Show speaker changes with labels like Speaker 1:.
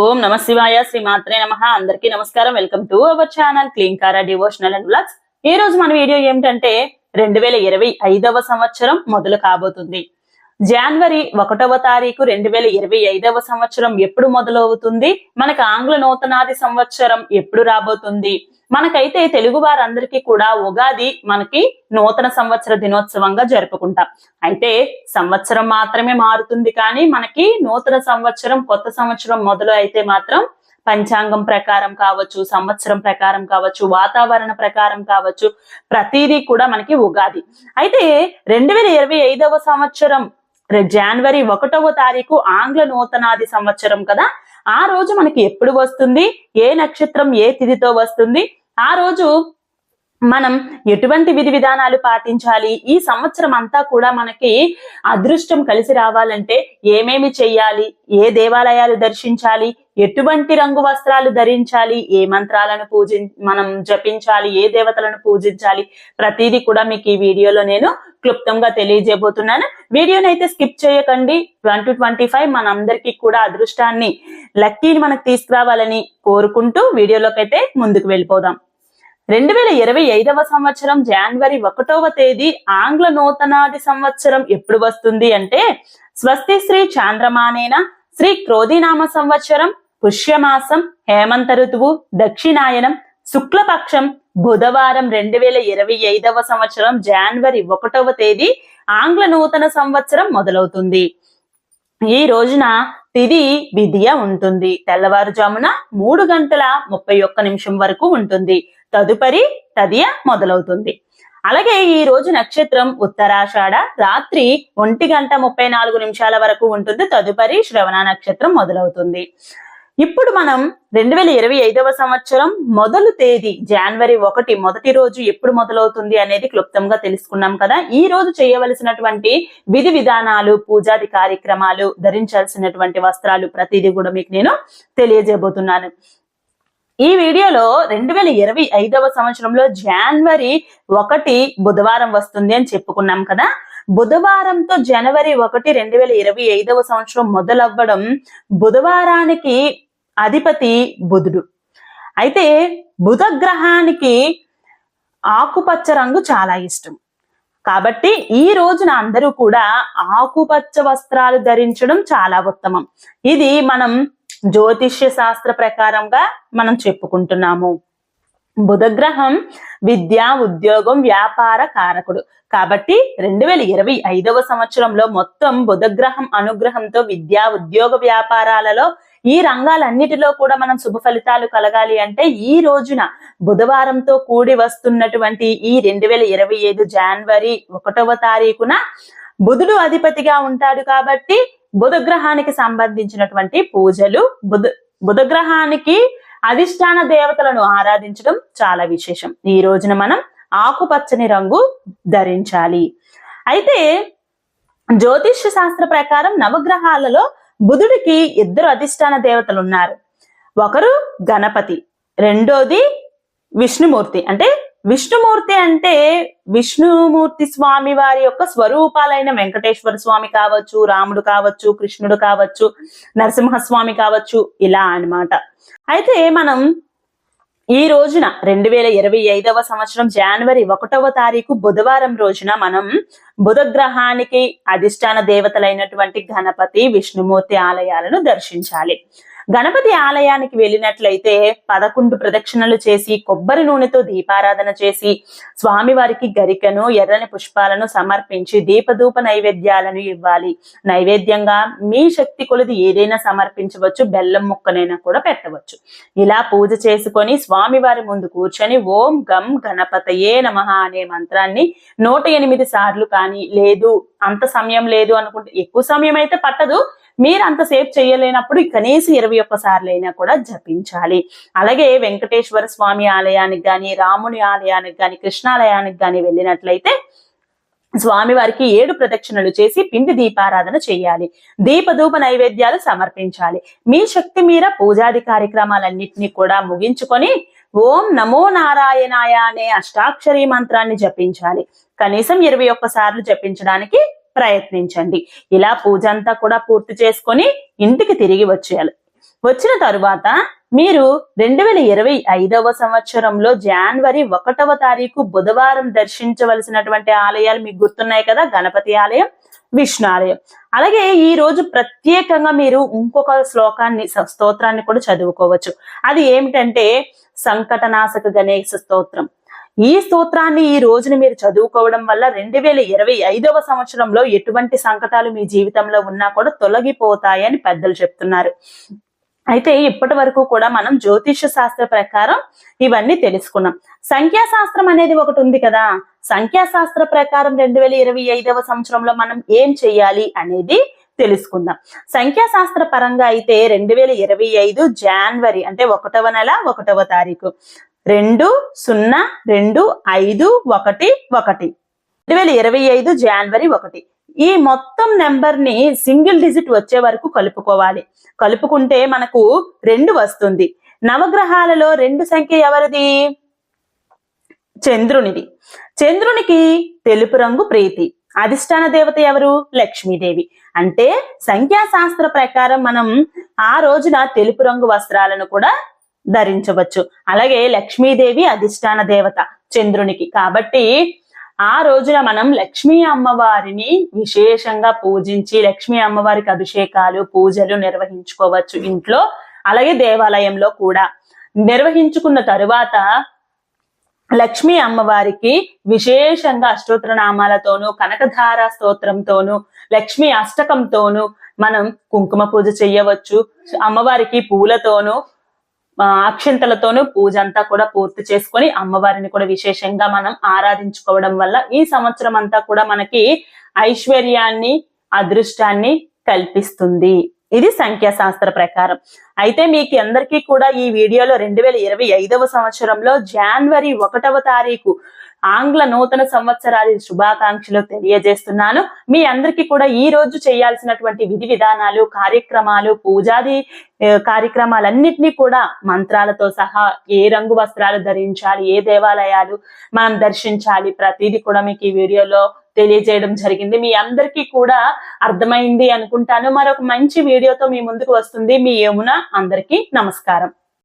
Speaker 1: ఓం నమ శివాయ శ్రీ మాత్రే నమ. అందరికీ నమస్కారం. Welcome to our channel clean కారా డివోషనల్ అండ్ బ్లాగ్స్ ఈ రోజు మన వీడియో ఏమిటంటే రెండు వేల ఇరవై ఐదవ సంవత్సరం మొదలు కాబోతుంది. జనవరి ఒకటవ తారీఖు రెండు వేల ఇరవై ఐదవ సంవత్సరం ఎప్పుడు మొదలవుతుంది? మనకు ఆంగ్ల నూతనాది సంవత్సరం ఎప్పుడు రాబోతుంది? మనకైతే తెలుగు వారందరికీ కూడా ఉగాది మనకి నూతన సంవత్సర దినోత్సవంగా జరుపుకుంటాం. అయితే సంవత్సరం మాత్రమే మారుతుంది కానీ మనకి నూతన సంవత్సరం కొత్త సంవత్సరం మొదలు అయితే మాత్రం పంచాంగం ప్రకారం కావచ్చు సంవత్సరం ప్రకారం కావచ్చు వాతావరణ ప్రకారం కావచ్చు ప్రతిదీ కూడా మనకి ఉగాది. అయితే రెండు వేల ఇరవై ఐదవ సంవత్సరం జనవరి ఒకటవ తారీఖు ఆంగ్ల నూతనాది సంవత్సరం కదా. ఆ రోజు మనకి ఎప్పుడు వస్తుంది? ఏ నక్షత్రం ఏ తిథితో వస్తుంది? ఆ రోజు మనం ఎటువంటి విధి విధానాలు పాటించాలి? ఈ సంవత్సరం అంతా కూడా మనకి అదృష్టం కలిసి రావాలంటే ఏమేమి చెయ్యాలి? ఏ దేవాలయాలు దర్శించాలి? ఎటువంటి రంగు వస్త్రాలు ధరించాలి? ఏ మంత్రాలను పూజి మనం జపించాలి? ఏ దేవతలను పూజించాలి? ప్రతిదీ కూడా మీకు ఈ వీడియోలో నేను క్లుప్తంగా తెలియజేయబోతున్నాను. వీడియోని అయితే స్కిప్ చేయకండి. ట్వంటీ ట్వంటీ ఫైవ్ మనందరికీ కూడా అదృష్టాన్ని లక్కీని మనకు తీసుకురావాలని కోరుకుంటూ వీడియోలోకి అయితే ముందుకు వెళ్ళిపోదాం. రెండు వేల ఇరవై ఐదవ సంవత్సరం జనవరి ఒకటవ తేదీ ఆంగ్ల నూతనాది సంవత్సరం ఎప్పుడు వస్తుంది అంటే స్వస్తి శ్రీ చాంద్రమానేన శ్రీ క్రోధినామ సంవత్సరం పుష్యమాసం హేమంత ఋతువు దక్షిణాయనం శుక్లపక్షం. బుధవారం రెండు వేల ఇరవై ఐదవ సంవత్సరం జనవరి ఒకటవ తేదీ ఆంగ్ల నూతన సంవత్సరం మొదలవుతుంది. ఈ రోజున తిది విధియ ఉంటుంది. తెల్లవారుజామున మూడు గంటల ముప్పై ఒక్క నిమిషం వరకు ఉంటుంది. తదుపరి తదియ మొదలవుతుంది. అలాగే ఈ రోజు నక్షత్రం ఉత్తరాషాఢ రాత్రి ఒంటి గంట ముప్పై నాలుగు నిమిషాల వరకు ఉంటుంది. తదుపరి శ్రవణ నక్షత్రం మొదలవుతుంది. ఇప్పుడు మనం రెండు వేల ఇరవై ఐదవ సంవత్సరం మొదలు తేదీ జనవరి ఒకటి మొదటి రోజు ఎప్పుడు మొదలవుతుంది అనేది క్లుప్తంగా తెలుసుకున్నాం కదా. ఈ రోజు చేయవలసినటువంటి విధి విధానాలు పూజాది కార్యక్రమాలు ధరించాల్సినటువంటి వస్త్రాలు ప్రతిదీ కూడా మీకు నేను తెలియజేయబోతున్నాను. ఈ వీడియోలో రెండు వేల ఇరవై ఐదవ సంవత్సరంలో జనవరి ఒకటి బుధవారం వస్తుంది అని చెప్పుకున్నాం కదా. బుధవారంతో జనవరి ఒకటి రెండు వేల ఇరవై ఐదవ సంవత్సరం మొదలవ్వడం బుధవారానికి అధిపతి బుధుడు. అయితే బుధ గ్రహానికి ఆకుపచ్చ రంగు చాలా ఇష్టం. కాబట్టి ఈ రోజున అందరూ కూడా ఆకుపచ్చ వస్త్రాలు ధరించడం చాలా ఉత్తమం. ఇది మనం జ్యోతిష్య శాస్త్ర ప్రకారంగా మనం చెప్పుకుంటున్నాము. బుధగ్రహం విద్య ఉద్యోగం వ్యాపార కారకుడు. కాబట్టి రెండు వేల ఇరవై ఐదవ సంవత్సరంలో మొత్తం బుధగ్రహం అనుగ్రహంతో విద్యా ఉద్యోగ వ్యాపారాలలో ఈ రంగాలన్నిటిలో కూడా మనం శుభ ఫలితాలు కలగాలి అంటే ఈ రోజున బుధవారంతో కూడి వస్తున్నటువంటి ఈ రెండు వేల ఇరవై ఐదు జనవరి ఒకటవ తారీఖున బుధుడు అధిపతిగా ఉంటాడు కాబట్టి బుధగ్రహానికి సంబంధించినటువంటి పూజలు బుధ బుధగ్రహానికి అధిష్టాన దేవతలను ఆరాధించడం చాలా విశేషం. ఈ రోజున మనం ఆకుపచ్చని రంగు ధరించాలి. అయితే జ్యోతిష్య శాస్త్ర ప్రకారం నవగ్రహాలలో బుధుడికి ఇద్దరు అధిష్టాన దేవతలు ఉన్నారు ఒకరు గణపతి రెండోది విష్ణుమూర్తి. అంటే విష్ణుమూర్తి అంటే విష్ణుమూర్తి స్వామి వారి యొక్క స్వరూపాలైన వెంకటేశ్వర స్వామి కావచ్చు రాముడు కావచ్చు కృష్ణుడు కావచ్చు నరసింహస్వామి కావచ్చు ఇలా అన్నమాట. అయితే మనం ఈ రోజున రెండు వేల ఇరవై ఐదవ సంవత్సరం జనవరి ఒకటవ తారీఖు బుధవారం రోజున మనం బుధ గ్రహానికి అధిష్టాన దేవతలైనటువంటి గణపతి విష్ణుమూర్తి ఆలయాలను దర్శించాలి. గణపతి ఆలయానికి వెళ్ళినట్లయితే పదకొండు ప్రదక్షిణలు చేసి కొబ్బరి నూనెతో దీపారాధన చేసి స్వామివారికి గరికను ఎర్రని పుష్పాలను సమర్పించి దీపధూప నైవేద్యాలను ఇవ్వాలి. నైవేద్యంగా మీ శక్తి కొలది ఏదైనా సమర్పించవచ్చు. బెల్లం ముక్కనైనా కూడా పెట్టవచ్చు. ఇలా పూజ చేసుకొని స్వామివారి ముందు కూర్చొని ఓం గం గణపతయే నమః అనే మంత్రాన్ని నూట ఎనిమిది సార్లు కానీ లేదు అంత సమయం లేదు అనుకుంటే ఎక్కువ సమయం అయితే పట్టదు. మీరు అంతసేపు చేయలేనప్పుడు కనీసం ఇరవై ఒక్క అయినా కూడా జపించాలి. అలాగే వెంకటేశ్వర స్వామి ఆలయానికి కానీ రాముని ఆలయానికి కానీ కృష్ణాలయానికి కానీ వెళ్ళినట్లయితే స్వామివారికి ఏడు ప్రదక్షిణలు చేసి పిండి దీపారాధన చేయాలి దీపధూప నైవేద్యాలు సమర్పించాలి. మీ శక్తి మీర పూజాది కార్యక్రమాలన్నింటినీ కూడా ముగించుకొని ఓం నమో నారాయణాయ అనే అష్టాక్షరీ మంత్రాన్ని జపించాలి. కనీసం ఇరవై ఒక్క సార్లు జపించడానికి ప్రయత్నించండి. ఇలా పూజ అంతా కూడా పూర్తి చేసుకొని ఇంటికి తిరిగి వచ్చేయాలి. వచ్చిన తరువాత మీరు రెండు వేల ఇరవై ఐదవ సంవత్సరంలో జనవరి ఒకటవ తారీఖు బుధవారం దర్శించవలసినటువంటి ఆలయాలు మీకు గుర్తున్నాయి కదా? గణపతి ఆలయం విష్ణు ఆలయం. అలాగే ఈ రోజు ప్రత్యేకంగా మీరు ఇంకొక శ్లోకాన్ని స్తోత్రాన్ని కూడా చదువుకోవచ్చు. అది ఏమిటంటే సంకటనాశక గణేశ స్తోత్రం. ఈ స్తోత్రాన్ని ఈ రోజున మీరు చదువుకోవడం వల్ల రెండు వేల ఇరవై ఐదవ సంవత్సరంలో ఎటువంటి సంకటాలు మీ జీవితంలో ఉన్నా కూడా తొలగిపోతాయని పెద్దలు చెప్తున్నారు. అయితే ఇప్పటి వరకు కూడా మనం జ్యోతిష శాస్త్ర ప్రకారం ఇవన్నీ తెలుసుకున్నాం. సంఖ్యాశాస్త్రం అనేది ఒకటి ఉంది కదా. సంఖ్యాశాస్త్ర ప్రకారం రెండు వేల ఇరవై ఐదవ సంవత్సరంలో మనం ఏం చేయాలి అనేది తెలుసుకుందాం. సంఖ్యాశాస్త్ర పరంగా అయితే రెండు వేల ఇరవై ఐదు జాన్వరి అంటే ఒకటవ నెల ఒకటవ తారీఖు. రెండు సున్నా రెండు ఐదు ఒకటి ఒకటి. రెండు వేల ఇరవై ఐదు జనవరి ఒకటి. ఈ మొత్తం నెంబర్ని సింగిల్ డిజిట్ వచ్చే వరకు కలుపుకోవాలి. కలుపుకుంటే మనకు రెండు వస్తుంది. నవగ్రహాలలో రెండు సంఖ్య ఎవరిది? చంద్రునిది. చంద్రునికి తెలుపు రంగు ప్రీతి. అధిష్టాన దేవత ఎవరు? లక్ష్మీదేవి. అంటే సంఖ్యాశాస్త్ర ప్రకారం మనం ఆ రోజున తెలుపు రంగు వస్త్రాలను కూడా ధరించవచ్చు. అలాగే లక్ష్మీదేవి అధిష్టాన దేవత చంద్రునికి. కాబట్టి ఆ రోజున మనం లక్ష్మీ అమ్మవారిని విశేషంగా పూజించి లక్ష్మీ అమ్మవారికి అభిషేకాలు పూజలు నిర్వహించుకోవచ్చు ఇంట్లో అలాగే దేవాలయంలో కూడా. నిర్వహించుకున్న తరువాత లక్ష్మీ అమ్మవారికి విశేషంగా అష్టోత్తర నామాలతోనూ కనకధార స్తోత్రంతోనూ లక్ష్మీ అష్టకంతోనూ మనం కుంకుమ పూజ చెయ్యవచ్చు అమ్మవారికి పూలతోనూ అక్షింతలతోనూ పూజ అంతా కూడా పూర్తి చేసుకొని అమ్మవారిని కూడా విశేషంగా మనం ఆరాధించుకోవడం వల్ల ఈ సంవత్సరం అంతా కూడా మనకి ఐశ్వర్యాన్ని అదృష్టాన్ని కల్పిస్తుంది. ఇది సంఖ్యాశాస్త్ర ప్రకారం. అయితే మీకు అందరికీ కూడా ఈ వీడియోలో రెండు వేల ఇరవై ఐదవ సంవత్సరంలో జనవరి ఒకటవ తారీఖు ఆంగ్ల నూతన సంవత్సరాది శుభాకాంక్షలు తెలియజేస్తున్నాను. మీ అందరికీ కూడా ఈ రోజు చేయాల్సినటువంటి విధి విధానాలు కార్యక్రమాలు పూజాది కార్యక్రమాలన్నింటినీ కూడా మంత్రాలతో సహా ఏ రంగు వస్త్రాలు ధరించాలి ఏ దేవాలయాలు మనం దర్శించాలి ప్రతిదీ కూడా మీకు ఈ వీడియోలో తెలియజేయడం జరిగింది. మీ అందరికీ కూడా అర్థమైంది అనుకుంటాను. మరొక మంచి వీడియోతో మీ ముందుకు వస్తుంది. మీ యమున అందరికీ నమస్కారం.